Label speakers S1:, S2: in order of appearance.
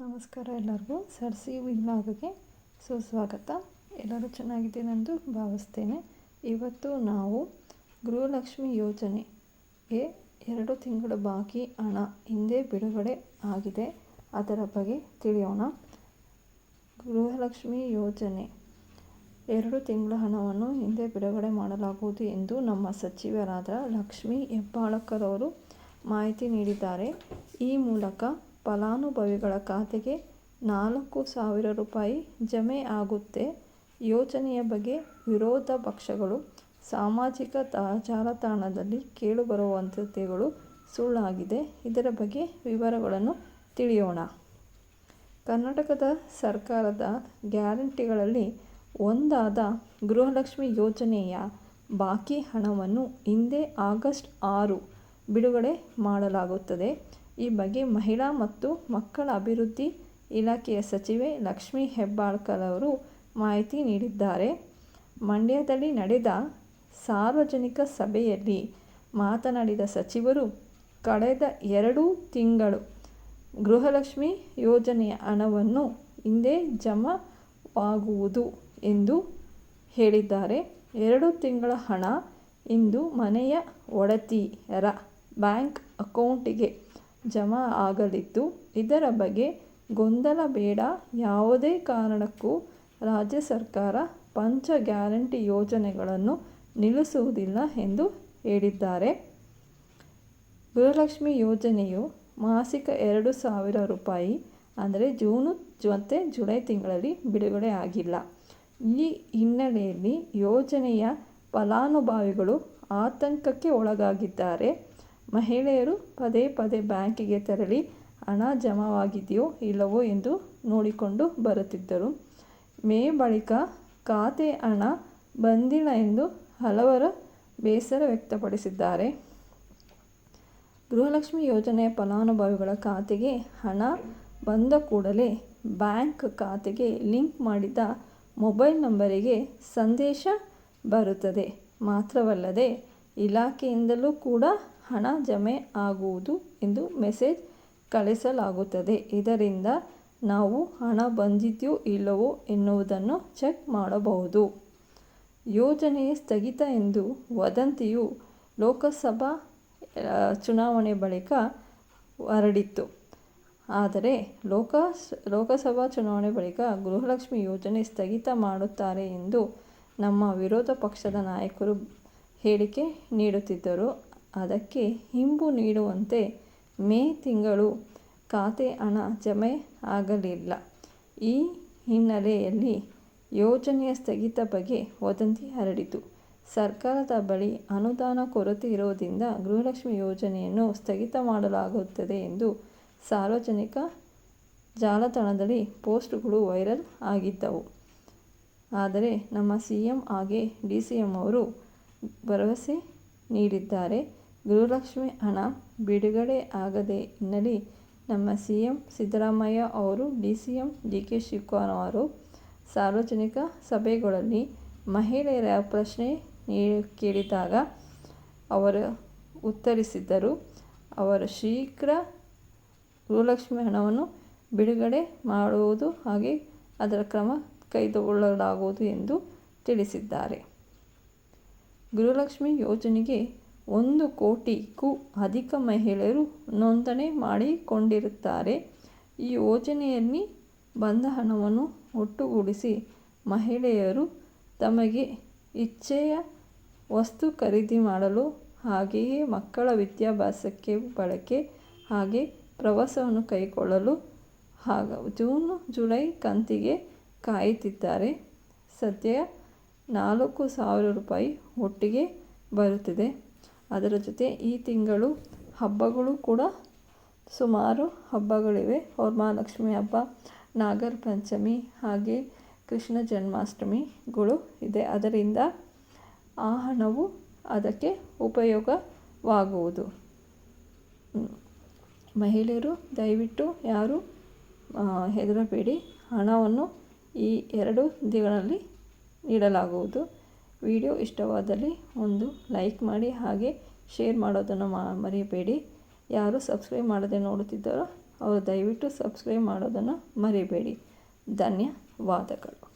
S1: ನಮಸ್ಕಾರ ಎಲ್ಲರಿಗೂ. ಸರ್ಸಿ ವಿಭಾಗಕ್ಕೆ ಸುಸ್ವಾಗತ ಎಲ್ಲರೂ ಚೆನ್ನಾಗಿದ್ದೀನೆಂದು ಭಾವಿಸ್ತೇನೆ. ಇವತ್ತು ನಾವು ಗೃಹಲಕ್ಷ್ಮಿ ಯೋಜನೆಗೆ ಎರಡು ತಿಂಗಳ ಬಾಕಿ ಹಣ ಹಿಂದೆ ಬಿಡುಗಡೆ ಆಗಿದೆ. ಅದರ ಬಗ್ಗೆ ತಿಳಿಯೋಣ. ಗೃಹಲಕ್ಷ್ಮಿ ಯೋಜನೆ ಎರಡು ತಿಂಗಳ ಹಣವನ್ನು ಹಿಂದೆ ಬಿಡುಗಡೆ ಮಾಡಲಾಗುವುದು ಎಂದು ನಮ್ಮ ಸಚಿವರಾದ ಲಕ್ಷ್ಮೀ ಹೆಬ್ಬಾಳಕರವರು ಮಾಹಿತಿ ನೀಡಿದ್ದಾರೆ. ಈ ಮೂಲಕ ಫಲಾನುಭವಿಗಳ ಖಾತೆಗೆ ನಾಲ್ಕು ಸಾವಿರ ರೂಪಾಯಿ ಜಮೆ ಆಗುತ್ತೆ. ಯೋಜನೆಯ ಬಗ್ಗೆ ವಿರೋಧ ಪಕ್ಷಗಳು ಸಾಮಾಜಿಕ ಜಾಲತಾಣದಲ್ಲಿ ಕೇಳಿಬರುವಂಥದ್ದುಗಳು ಸುಳ್ಳಾಗಿದೆ. ಇದರ ಬಗ್ಗೆ ವಿವರಗಳನ್ನು ತಿಳಿಯೋಣ. ಕರ್ನಾಟಕದ ಸರ್ಕಾರದ ಗ್ಯಾರಂಟಿಗಳಲ್ಲಿ ಒಂದಾದ ಗೃಹಲಕ್ಷ್ಮಿ ಯೋಜನೆಯ ಬಾಕಿ ಹಣವನ್ನು ಹಿಂದೆ ಆಗಸ್ಟ್ ಆರು ಬಿಡುಗಡೆ ಮಾಡಲಾಗುತ್ತದೆ. ಈ ಬಗ್ಗೆ ಮಹಿಳಾ ಮತ್ತು ಮಕ್ಕಳ ಅಭಿವೃದ್ಧಿ ಇಲಾಖೆಯ ಸಚಿವೆ ಲಕ್ಷ್ಮೀ ಹೆಬ್ಬಾಳ್ಕರ್ ಅವರು ಮಾಹಿತಿ ನೀಡಿದ್ದಾರೆ. ಮಂಡ್ಯದಲ್ಲಿ ನಡೆದ ಸಾರ್ವಜನಿಕ ಸಭೆಯಲ್ಲಿ ಮಾತನಾಡಿದ ಸಚಿವರು, ಕಳೆದ ಎರಡು ತಿಂಗಳು ಗೃಹಲಕ್ಷ್ಮಿ ಯೋಜನೆಯ ಹಣವನ್ನು ಹಿಂದೆ ಜಮಾವಾಗುವುದು ಎಂದು ಹೇಳಿದ್ದಾರೆ. ಎರಡು ತಿಂಗಳ ಹಣ ಇಂದು ಮನೆಯ ಒಡತಿಯರ ಬ್ಯಾಂಕ್ ಅಕೌಂಟಿಗೆ ಜಮಾ ಆಗಲಿದ್ದು, ಇದರ ಬಗ್ಗೆ ಗೊಂದಲ ಬೇಡ. ಯಾವುದೇ ಕಾರಣಕ್ಕೂ ರಾಜ್ಯ ಸರ್ಕಾರ ಪಂಚ ಗ್ಯಾರಂಟಿ ಯೋಜನೆಗಳನ್ನು ನಿಲ್ಲಿಸುವುದಿಲ್ಲ ಎಂದು ಹೇಳಿದ್ದಾರೆ. ಗೃಹಲಕ್ಷ್ಮಿ ಯೋಜನೆಯು ಮಾಸಿಕ ಎರಡು ಸಾವಿರ ರೂಪಾಯಿ, ಅಂದರೆ ಜೂನು ಮತ್ತು ಜುಲೈ ತಿಂಗಳಲ್ಲಿ ಬಿಡುಗಡೆ ಆಗಿಲ್ಲ. ಈ ಹಿನ್ನೆಲೆಯಲ್ಲಿ ಯೋಜನೆಯ ಫಲಾನುಭವಿಗಳು ಆತಂಕಕ್ಕೆ ಒಳಗಾಗಿದ್ದಾರೆ. ಮಹಿಳೆಯರು ಪದೇ ಪದೇ ಬ್ಯಾಂಕಿಗೆ ತೆರಳಿ ಹಣ ಜಮಾವಾಗಿದೆಯೋ ಇಲ್ಲವೋ ಎಂದು ನೋಡಿಕೊಂಡು ಬರುತ್ತಿದ್ದರು. ಮೇ ಬಳಿಕ ಖಾತೆ ಹಣ ಬಂದಿಲ್ಲ ಎಂದು ಹಲವರು ಬೇಸರ ವ್ಯಕ್ತಪಡಿಸಿದ್ದಾರೆ. ಗೃಹಲಕ್ಷ್ಮಿ ಯೋಜನೆಯ ಫಲಾನುಭವಿಗಳ ಖಾತೆಗೆ ಹಣ ಬಂದ ಕೂಡಲೇ ಬ್ಯಾಂಕ್ ಖಾತೆಗೆ ಲಿಂಕ್ ಮಾಡಿದ ಮೊಬೈಲ್ ನಂಬರಿಗೆ ಸಂದೇಶ ಬರುತ್ತದೆ. ಮಾತ್ರವಲ್ಲದೆ, ಇಲಾಖೆಯಿಂದಲೂ ಕೂಡ ಹಣ ಜಮೆ ಆಗುವುದು ಎಂದು ಮೆಸೇಜ್ ಕಳಿಸಲಾಗುತ್ತದೆ. ಇದರಿಂದ ನಾವು ಹಣ ಬಂದಿದೆಯೋ ಇಲ್ಲವೋ ಎನ್ನುವುದನ್ನು ಚೆಕ್ ಮಾಡಬಹುದು. ಯೋಜನೆ ಸ್ಥಗಿತ ಎಂದು ವದಂತಿಯು ಲೋಕಸಭಾ ಚುನಾವಣೆ ಬಳಿಕ ಹರಡಿತ್ತು. ಆದರೆ ಲೋಕ, ಲೋಕಸಭಾ ಚುನಾವಣೆ ಬಳಿಕ ಗೃಹಲಕ್ಷ್ಮಿ ಯೋಜನೆ ಸ್ಥಗಿತ ಮಾಡುತ್ತಾರೆ ಎಂದು ನಮ್ಮ ವಿರೋಧ ಪಕ್ಷದ ನಾಯಕರು ಹೇಳಿಕೆ ನೀಡುತ್ತಿದ್ದರು. ಅದಕ್ಕೆ ಹಿಂಬು ನೀಡುವಂತೆ ಮೇ ತಿಂಗಳು ಖಾತೆ ಹಣ ಜಮೆ ಆಗಲಿಲ್ಲ. ಈ ಹಿನ್ನೆಲೆಯಲ್ಲಿ ಯೋಜನೆಯ ಸ್ಥಗಿತ ಬಗ್ಗೆ ವದಂತಿ ಹರಡಿತು. ಸರ್ಕಾರದ ಬಳಿ ಅನುದಾನ ಕೊರತೆ ಇರುವುದರಿಂದ ಗೃಹಲಕ್ಷ್ಮಿ ಯೋಜನೆಯನ್ನು ಸ್ಥಗಿತ ಮಾಡಲಾಗುತ್ತದೆ ಎಂದು ಸಾರ್ವಜನಿಕ ಜಾಲತಾಣದಲ್ಲಿ ಪೋಸ್ಟ್ಗಳು ವೈರಲ್ ಆಗಿದ್ದವು. ಆದರೆ ನಮ್ಮ ಸಿ ಎಂ ಹಾಗೆ ಡಿ ಸಿ ಎಂ ಅವರು ಭರವಸೆ ನೀಡಿದ್ದಾರೆ. ಗೃಹಲಕ್ಷ್ಮಿ ಹಣ ಬಿಡುಗಡೆ ಆಗದೆ ಹಿನ್ನೆಲೆ ನಮ್ಮ ಸಿ ಎಂ ಸಿದ್ದರಾಮಯ್ಯ ಅವರು D C M D K Shivakumar ಅವರು ಸಾರ್ವಜನಿಕ ಸಭೆಗಳಲ್ಲಿ ಮಹಿಳೆಯರ ಪ್ರಶ್ನೆ ಕೇಳಿದಾಗ ಅವರು ಉತ್ತರಿಸಿದ್ದರು. ಅವರು ಶೀಘ್ರ ಗೃಹಲಕ್ಷ್ಮಿ ಹಣವನ್ನು ಬಿಡುಗಡೆ ಮಾಡುವುದು ಹಾಗೆ ಅದರ ಕ್ರಮ ಕೈಗೊಳ್ಳಲಾಗುವುದು ಎಂದು ತಿಳಿಸಿದ್ದಾರೆ. ಗೃಹಲಕ್ಷ್ಮಿ ಯೋಜನೆಗೆ ಒಂದು ಕೋಟಿಗೂ ಅಧಿಕ ಮಹಿಳೆಯರು ನೋಂದಣಿ ಮಾಡಿಕೊಂಡಿರುತ್ತಾರೆ. ಈ ಯೋಜನೆಯಲ್ಲಿ ಬಂದ ಹಣವನ್ನು ಒಟ್ಟುಗೂಡಿಸಿ ಮಹಿಳೆಯರು ತಮಗೆ ಇಚ್ಛೆಯ ವಸ್ತು ಖರೀದಿ ಮಾಡಲು, ಹಾಗೆಯೇ ಮಕ್ಕಳ ವಿದ್ಯಾಭ್ಯಾಸಕ್ಕೆ ಬಳಕೆ ಹಾಗೆ ಪ್ರವಾಸವನ್ನು ಕೈಗೊಳ್ಳಲು ಹಾಗ, ಜೂನ್, ಜುಲೈ ಕಂತಿಗೆ ಕಾಯುತ್ತಿದ್ದಾರೆ. ಸದ್ಯ ನಾಲ್ಕು ಸಾವಿರ ರೂಪಾಯಿ ಒಟ್ಟಿಗೆ ಬರುತ್ತಿದೆ. ಅದರ ಜೊತೆ ಈ ತಿಂಗಳು ಹಬ್ಬಗಳು ಕೂಡ ಸುಮಾರು ಹಬ್ಬಗಳಿವೆ. ವರಮಹಾಲಕ್ಷ್ಮಿ ಹಬ್ಬ, ನಾಗರ ಪಂಚಮಿ ಹಾಗೆ ಕೃಷ್ಣ ಜನ್ಮಾಷ್ಟಮಿಗಳು ಇದೆ. ಅದರಿಂದ ಆ ಹಣವು ಅದಕ್ಕೆ ಉಪಯೋಗವಾಗುವುದು. ಮಹಿಳೆಯರು ದಯವಿಟ್ಟು ಯಾರು ಹೆದರಬೇಡಿ. ಹಣವನ್ನು ಈ ಎರಡು ದಿನಗಳಲ್ಲಿ ನೀಡಲಾಗುವುದು. ವಿಡಿಯೋ ಇಷ್ಟವಾದಲ್ಲಿ ಒಂದು ಲೈಕ್ ಮಾಡಿ ಹಾಗೆ ಶೇರ್ ಮಾಡೋದನ್ನು ಮಾ, ಮರಿಬೇಡಿ. ಯಾರು ಸಬ್ಸ್ಕ್ರೈಬ್ ಮಾಡದೆ ನೋಡುತ್ತಿದ್ದಾರೋ ಅವರು ದಯವಿಟ್ಟು ಸಬ್ಸ್ಕ್ರೈಬ್ ಮಾಡೋದನ್ನು ಮರಿಬೇಡಿ. ಧನ್ಯವಾದಗಳು.